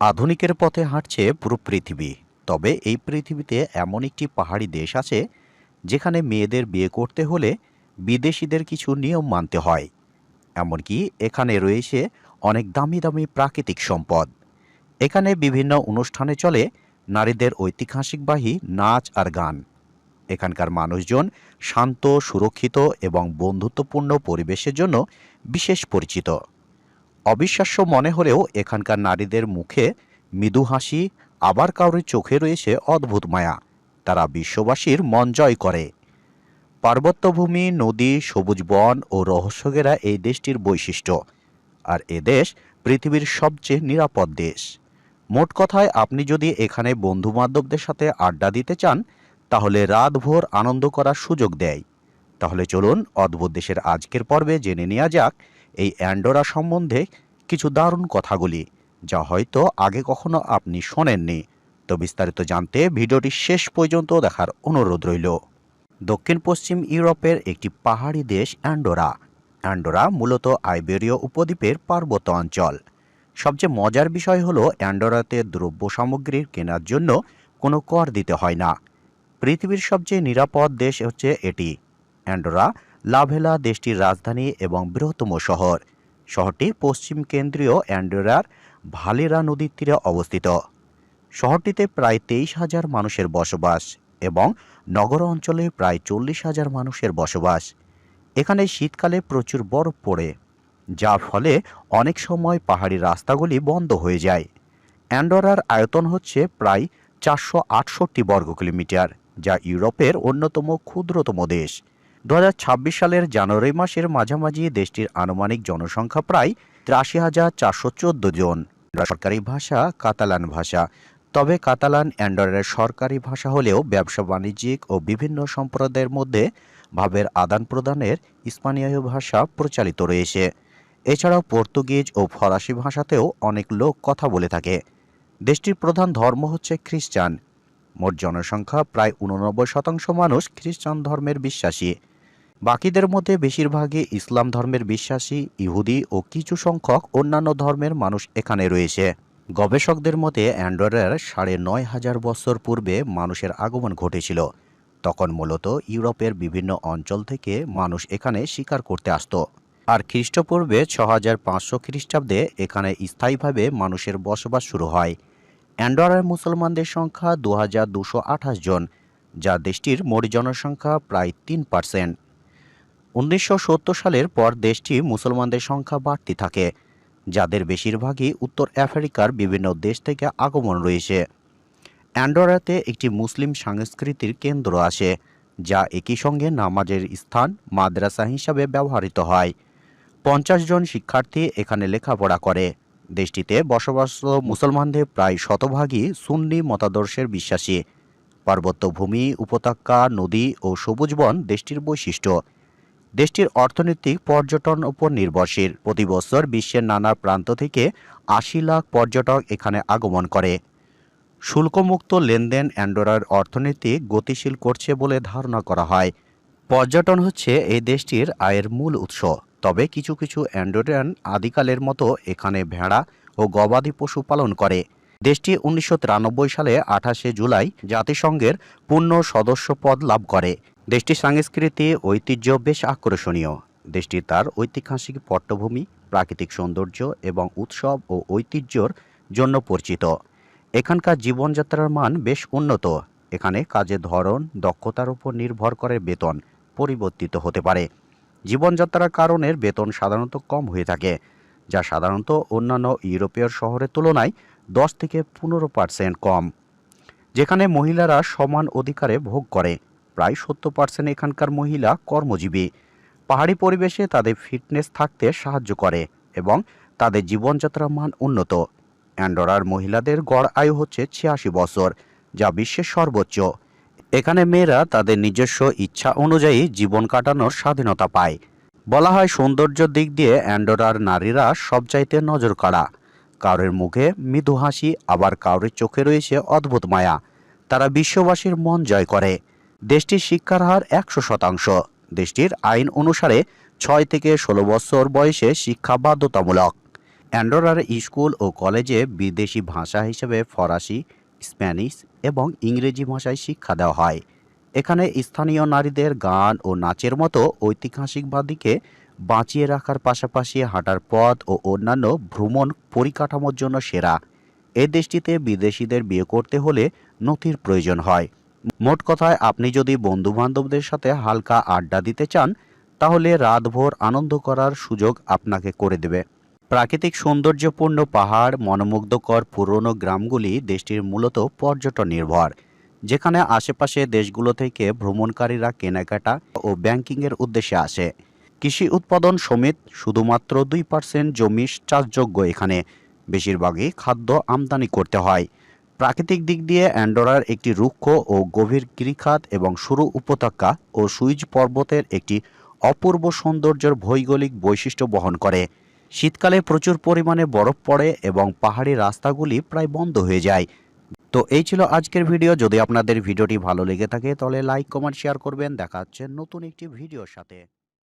আধুনিকের পথে হাঁটছে পুরো পৃথিবী। তবে এই পৃথিবীতে এমন একটি পাহাড়ি দেশ আছে, যেখানে মেয়েদের বিয়ে করতে হলে বিদেশিদের কিছু নিয়ম মানতে হয়। এমনকি এখানে রয়েছে অনেক দামি দামি প্রাকৃতিক সম্পদ। এখানে বিভিন্ন অনুষ্ঠানে চলে নারীদের ঐতিহাসিকবাহী নাচ আর গান। এখানকার মানুষজন শান্ত, সুরক্ষিত এবং বন্ধুত্বপূর্ণ পরিবেশের জন্য বিশেষ পরিচিত। অবিশ্বাস্য মনে হলেও এখানকার নারীদের মুখে মৃদু হাসি, আবার কারোর চোখে রয়েছে অদ্ভুত মায়া। তারা বিশ্ববাসীর মন জয় করে। পার্বত্যভূমি, নদী, সবুজ বন ও রহস্যঘেরা এই দেশটির বৈশিষ্ট্য। আর এ দেশ পৃথিবীর সবচেয়ে নিরাপদ দেশ। মোট কথায়, আপনি যদি এখানে বন্ধুবান্ধবদের সাথে আড্ডা দিতে চান, তাহলে রাতভর আনন্দ করার সুযোগ দেয়। তাহলে চলুন অদ্ভুত দেশের আজকের পর্বে জেনে নেওয়া যাক এই অ্যান্ডোরা সম্বন্ধে কিছু দারুণ কথাগুলি, যা হয়তো আগে কখনো আপনি শোনেননি। তো বিস্তারিত জানতে ভিডিওটি শেষ পর্যন্ত দেখার অনুরোধ রইল। দক্ষিণ পশ্চিম ইউরোপের একটি পাহাড়ি দেশ অ্যান্ডোরা। অ্যান্ডোরা মূলত আইবেরীয় উপদ্বীপের পার্বত্য অঞ্চল। সবচেয়ে মজার বিষয় হলো, অ্যান্ডোরাতে দ্রব্য সামগ্রীর কেনার জন্য কোনো কর দিতে হয় না। পৃথিবীর সবচেয়ে নিরাপদ দেশ হচ্ছে এটি। অ্যান্ডোরা লাভেলা দেশটির রাজধানী এবং বৃহত্তম শহর। শহরটি পশ্চিম কেন্দ্রীয় অ্যান্ডোরার ভালেরা নদীর তীরে অবস্থিত। শহরটিতে প্রায় তেইশ হাজার মানুষের বসবাস এবং নগর অঞ্চলে প্রায় চল্লিশ হাজার মানুষের বসবাস। এখানে শীতকালে প্রচুর বরফ পড়ে, যার ফলে অনেক সময় পাহাড়ি রাস্তাগুলি বন্ধ হয়ে যায়। অ্যান্ডোরার আয়তন হচ্ছে প্রায় চারশো আটষট্টি বর্গ কিলোমিটার যা ইউরোপের অন্যতম ক্ষুদ্রতম দেশ। দু হাজার ছাব্বিশ সালের জানুয়ারি মাসের মাঝামাঝি দেশটির আনুমানিক জনসংখ্যা প্রায় তিরাশি হাজার চারশো চোদ্দ জন। সরকারি ভাষা কাতালান ভাষা। তবে কাতালান অ্যান্ডোরের সরকারি ভাষা হলেও ব্যবসা বাণিজ্যিক ও বিভিন্ন সম্প্রদায়ের মধ্যে ভাবের আদান প্রদানের স্পানীয় ভাষা প্রচালিত রয়েছে। এছাড়াও পর্তুগিজ ও ফরাসি ভাষাতেও অনেক লোক কথা বলে থাকে। দেশটির প্রধান ধর্ম হচ্ছে খ্রিস্টান। মোট জনসংখ্যা প্রায় উননব্বই শতাংশ মানুষ খ্রিস্টান ধর্মের বিশ্বাসী। বাকিদের মধ্যে বেশিরভাগই ইসলাম ধর্মের বিশ্বাসী, ইহুদি ও কিছু সংখ্যক অন্যান্য ধর্মের মানুষ এখানে রয়েছে। গবেষকদের মতে অ্যান্ড্রয়ের সাড়ে নয় হাজার বছর পূর্বে মানুষের আগমন ঘটেছিল। তখন মূলত ইউরোপের বিভিন্ন অঞ্চল থেকে মানুষ এখানে শিকার করতে আসতো। আর খ্রিস্টপূর্বে ছ হাজার পাঁচশো খ্রিস্টাব্দে এখানে স্থায়ীভাবে মানুষের বসবাস শুরু হয়। অ্যান্ডোরার মুসলমানদের সংখ্যা দু হাজার দুশো আঠাশ জন, যা দেশটির মোট জনসংখ্যা প্রায় তিন পার্সেন্ট উনিশশো সত্তর সালের পর দেশটি মুসলমানদের সংখ্যা বাড়তে থাকে, যাদের বেশিরভাগই উত্তর আফ্রিকার বিভিন্ন দেশ থেকে আগমন রয়েছে। অ্যান্ডোরাতে একটি মুসলিম সংস্কৃতির কেন্দ্র আছে, যা একই সঙ্গে নামাজের স্থান, মাদ্রাসা হিসাবে ব্যবহৃত হয়। পঞ্চাশ জন শিক্ষার্থী এখানে লেখাপড়া করে। দেশটিতে বসবাসরত মুসলমানদের প্রায় শতভাগই সুন্নি মতাদর্শের বিশ্বাসী। পার্বত্য ভূমি, উপত্যকা, নদী ও সবুজ বন দেশটির বৈশিষ্ট্য। দেশটির অর্থনৈতিক পর্যটন উপর নির্ভরশীল। প্রতি বছর বিশ্বের নানা প্রান্ত থেকে আশি লাখ পর্যটক এখানে আগমন করে। শুল্কমুক্ত লেনদেন অ্যান্ডোরার অর্থনীতি গতিশীল করছে বলে ধারণা করা হয়। পর্যটন হচ্ছে এই দেশটির আয়ের মূল উৎস। তবে কিছু কিছু অ্যান্ডোরিয়ান আদিকালের মতো এখানে ভেড়া ও গবাদি পশু পালন করে। দেশটি উনিশশো তিরানব্বই সালে আঠাশে জুলাই জাতিসংঘের পূর্ণ সদস্য পদ লাভ করে। দেশটির সংস্কৃতি, ঐতিহ্য বেশ আকর্ষণীয়। দেশটি তার ঐতিহাসিক পট্টভূমি প্রাকৃতিক সৌন্দর্য এবং উৎসব ও ঐতিহ্যর জন্য পরিচিত। এখানকার জীবনযাত্রার মান বেশ উন্নত। এখানে কাজের ধরন, দক্ষতার উপর নির্ভর করে বেতন পরিবর্তিত হতে পারে। জীবনযাত্রার কারণে বেতন সাধারণত কম হয়ে থাকে, যা সাধারণত অন্যান্য ইউরোপীয় শহরের তুলনায় দশ থেকে পনেরো পার্সেন্ট কম, যেখানে মহিলারা সমান অধিকারে ভোগ করে। প্রায় সত্তর পার্সেন্ট এখানকার মহিলা কর্মজীবী। পাহাড়ি পরিবেশে তাদের ফিটনেস থাকতে সাহায্য করে এবং তাদের জীবনযাত্রার মান উন্নত। অ্যান্ডোরার মহিলাদের গড় আয়ু হচ্ছে ছিয়াশি বছর, যা বিশ্বের সর্বোচ্চ। এখানে মেয়েরা তাদের নিজস্ব ইচ্ছা অনুযায়ী জীবন কাটানোর স্বাধীনতা পায়। বলা হয় সৌন্দর্যের দিক দিয়ে অ্যান্ডোরার নারীরা সবচাইতে নজর কাড়া কারোর মুখে মৃদু হাসি, আবার কারোর চোখে রয়েছে অদ্ভুত মায়া। তারা বিশ্ববাসীর মন জয় করে। দেশটির শিক্ষার হার একশো শতাংশ। দেশটির আইন অনুসারে ছয় থেকে ষোলো বছর বয়সে শিক্ষা বাধ্যতামূলক। অ্যান্ডোরার স্কুল ও কলেজে বিদেশি ভাষা হিসেবে ফরাসি, স্প্যানিশ এবং ইংরেজি ভাষায় শিক্ষা দেওয়া হয়। এখানে স্থানীয় নারীদের গান ও নাচের মতো ঐতিহাসিক বাদিকে বাঁচিয়ে রাখার পাশাপাশি হাঁটার পথ ও অন্যান্য ভ্রমণ পরিকাঠামোর জন্য সেরা। এ দেশটিতে বিদেশিদের বিয়ে করতে হলে নথির প্রয়োজন হয়। মোট কথায়, আপনি যদি বন্ধুবান্ধবদের সাথে হালকা আড্ডা দিতে চান, তাহলে রাতভর আনন্দ করার সুযোগ আপনাকে করে দেবে। প্রাকৃতিক সৌন্দর্যপূর্ণ পাহাড়, মনোমুগ্ধকর পুরনো গ্রামগুলি দেশটির মূলত পর্যটন নির্ভর যেখানে আশেপাশে দেশগুলো থেকে ভ্রমণকারীরা কেনাকাটা ও ব্যাংকিংয়ের উদ্দেশ্যে আসে। কৃষি উৎপাদন সমেত শুধুমাত্র দুই পার্সেন্ট জমি চাষযোগ্য এখানে। বেশিরভাগই খাদ্য আমদানি করতে হয়। প্রাকৃতিক দিক দিয়ে অ্যান্ডোরার একটি রুক্ষ ও গভীর গিরিখাত এবং সরু উপত্যকা ও সুইজ পর্বতের একটি অপূর্ব সৌন্দর্যের ভৌগোলিক বৈশিষ্ট্য বহন করে। শীতকালে প্রচুর পরিমাণে বরফ পড়ে এবং পাহাড়ি রাস্তাগুলি প্রায় বন্ধ হয়ে যায়। তো এই ছিল আজকের ভিডিও। যদি আপনাদের ভিডিওটি ভালো লেগে থাকে তাহলে লাইক, কমেন্ট, শেয়ার করবেন। দেখা হচ্ছে নতুন একটি ভিডিওর সাথে।